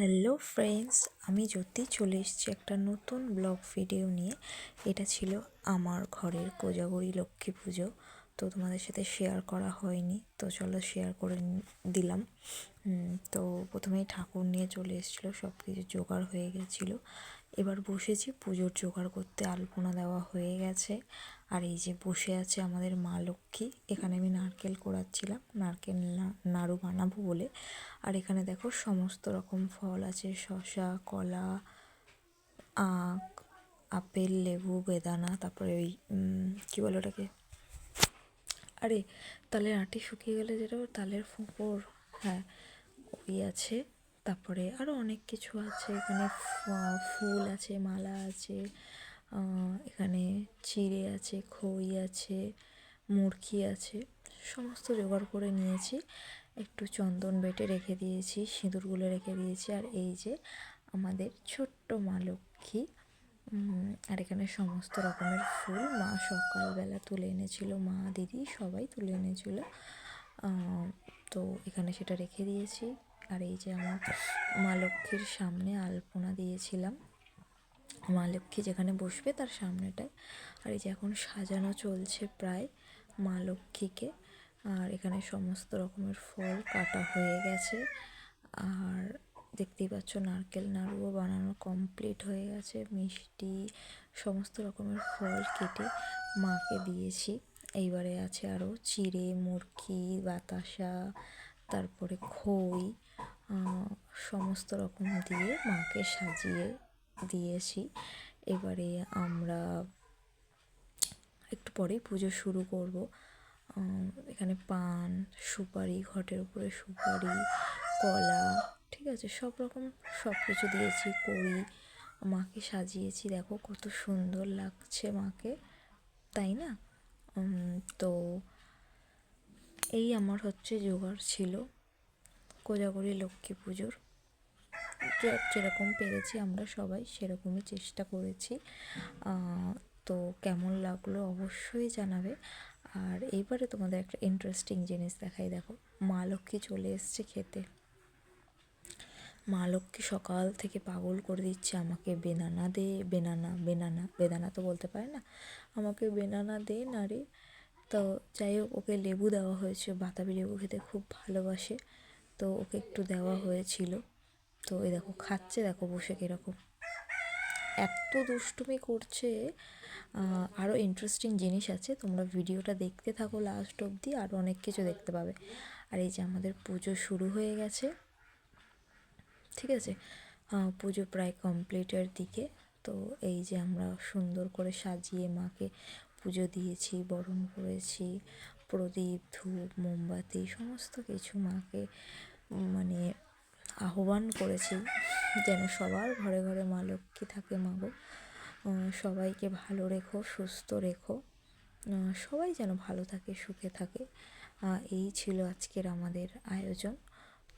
Hello friends, আমি জ্যোতি চলে এসেছি একটা নতুন ব্লগ ভিডিও নিয়ে। এটা ছিল আমার ঘরের কোজাগরি লক্ষ্মী পুজো। তো তোমাদের সাথে শেয়ার করা হয়নি, তো চলো শেয়ার করে দিলাম। তো প্রথমেই ঠাকুর নিয়ে চলে এসেছিল সব কিছু জোগাড় হয়ে গেছিল। এবার বসেছি, পুজোর জোগাড় করতে আলপনা দেওয়া হয়ে গেছে। আর এই যে বসে আছে আমাদের মা লক্ষ্মী, এখানে আমি নারকেল কোড়াচ্ছিলাম, নারকেল নাড়ু বানাবো বলে। আর এখানে দেখো সমস্ত রকম ফল আছে, শসা, কলা, আখ, আপেল, লেবু, বেদানা, তারপরে ওই কী বলে ওটাকে? আরে তালের আটি শুকিয়ে গেলে যেটা, তালের ফোঁকর হ্যাঁ ওই আছে। তারপরে আরও অনেক কিছু আছে। এখানে ফুল আছে, মালা আছে এখানে চিড়ে আছে, খই আছে, মুরকি আছে। সমস্ত জোগাড় করে নিয়েছি। একটু চন্দন বেটে রেখে দিয়েছি, সিঁদুরগুলো রেখে দিয়েছি। আর এই যে আমাদের ছোট্ট মা লক্ষ্মী আর এখানে সমস্ত রকমের ফুল মা সকালবেলা তুলে এনেছিল, মা দিদি সবাই তুলে এনেছিল। তো এখানে সেটা রেখে দিয়েছি। আর এই যে আমার মা লক্ষ্মীর সামনে আলপনা দিয়েছিলাম। মা লক্ষ্মী যেখানে বসবে তার সামনেটায়। আর এই যে এখন সাজানো চলছে প্রায় মা লক্ষ্মীকে। আর এখানে সমস্ত রকমের ফল কাটা হয়ে গেছে। আর দেখতেই পাচ্ছ নারকেল নাড়ুও বানানো কমপ্লিট হয়ে গেছে। মিষ্টি, সমস্ত রকমের ফল কেটে মাকে দিয়েছি। এইবারে আছে আরও চিড়ে, মুরকি, বাতাসা তারপরে খই সমস্ত রকম দিয়ে মাকে সাজিয়ে দিয়েছি। এবারে আমরা একটু পরেই পুজো শুরু করব। এখানে পান, সুপারি, ঘটের উপরে সুপারি, কলা, ঠিক আছে, সব রকম সব কিছু দিয়েছি কড়ি মাকে সাজিয়েছি। দেখো কত সুন্দর লাগছে মাকে, তাই না? তো এই আমার হচ্ছে জোগাড় ছিল। কোজাগরি লক্ষ্মী পুজোর। যেরকম পেরেছি আমরা সবাই সেরকমই চেষ্টা করেছি। তো কেমন লাগল অবশ্যই জানাবে। আর এইবারে তোমাদের একটা ইন্টারেস্টিং জিনিস দেখাই। দেখো, মা লক্ষ্মী চলে এসছে খেতে। মা লক্ষ্মী সকাল থেকে পাগল করে দিচ্ছে আমাকে, বেনানা দে, বেনানা বেনানা বেদানা তো বলতে পারে না? আমাকে, বেনানা দে না রে তো যাই হোক, ওকে লেবু দেওয়া হয়েছে। বাতাবি লেবু খেতে খুব ভালোবাসে। তো ওকে একটু দেওয়া হয়েছিল। তো এই দেখো, খাচ্ছে দেখো বসে কীরকম। এত দুষ্টুমি করছে। আরও ইন্টারেস্টিং জিনিস আছে। তোমরা ভিডিওটা দেখতে থাকো লাস্ট অবধি আরও অনেক কিছু দেখতে পাবে। আর এই যে আমাদের পুজো শুরু হয়ে গেছে। ঠিক আছে? পুজো প্রায় কমপ্লিটের দিকে। তো এই যে আমরা সুন্দর করে সাজিয়ে মাকে পুজো দিয়েছি বরণ করেছি প্রদীপ ধূপ মোমবাতি সমস্ত কিছু মাকে মানে আহ্বান করেছি যেন সবার ঘরে ঘরে মা লক্ষ্মী থাকে মাগো আহ, সবাইকে ভালো রেখো সুস্থ রেখো। সবাই যেন ভালো থাকে সুখে থাকে। এই ছিল আজকের আমাদের আয়োজন।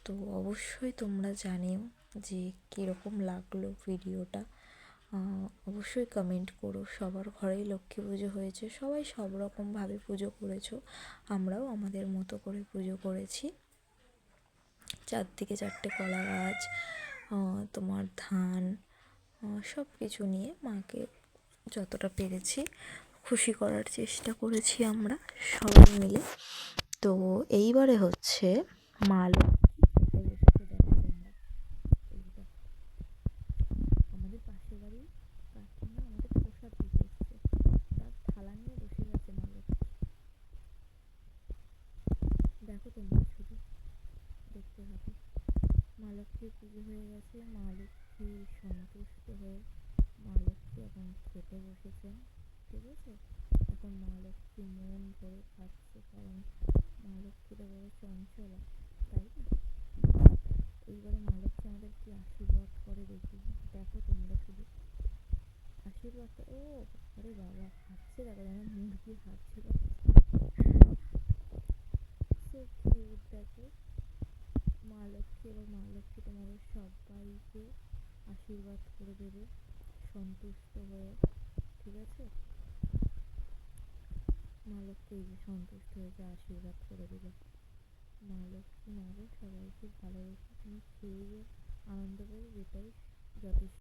তো অবশ্যই তোমরা জানিও যে কীরকম লাগল ভিডিওটা। অবশ্যই কমেন্ট করো। সবার ঘরেই লক্ষ্মী পুজো হয়েছে। সবাই সব রকমভাবে পুজো করেছ। আমরাও আমাদের মতো করে পুজো করেছি। চারদিকে চারটে কলা গাছ তোমার ধান সব কিছু নিয়ে মাকে যতটা পেরেছি খুশি করার চেষ্টা করেছি আমরা সবাই মিলে। তো এইবারে হচ্ছে মা লক্ষ্মী কোথায় বসেছে দেখো তোমরা। এই দেখো। আমাদের পাশের বাড়ি কাকিমা আমাদের প্রসাদ দিতে এসছে তার থালা নিয়ে বসে গেছে মা লক্ষ্মী দেখো তোমরা শুধু দেখতে হবে মা পুজো হয়ে গেছে। মা লক্ষ্মী সন্তুষ্ট হয়ে মা লক্ষ্মী এখন খেতে বসেছেন? ঠিক আছে? এখন মা লক্ষ্মী মন করে খাচ্ছে? কারণ মা লক্ষ্মী তো বড় চঞ্চলা, তাই না? এইবারে মা লক্ষ্মী আমাদের কি আশীর্বাদ করে দেখি? দেখো তোমরা শুধু। আশীর্বাদটা ও, আরে বাবা খাচ্ছে দেখো, যেন মুরগি সো কিউট দেখো? মা লক্ষ্মী এবং মা লক্ষ্মী তোমাদের সবাইকে আশীর্বাদ করে দেবে, সন্তুষ্ট হয়ে, ঠিক আছে? মা লক্ষ্মী যে সন্তুষ্ট হয়েছে আশীর্বাদ করে দেবে। মা লক্ষ্মী মাগো সবাইকে ভালোবেসে তুমি খেয়ে আনন্দ করে যেটাই যথেষ্ট।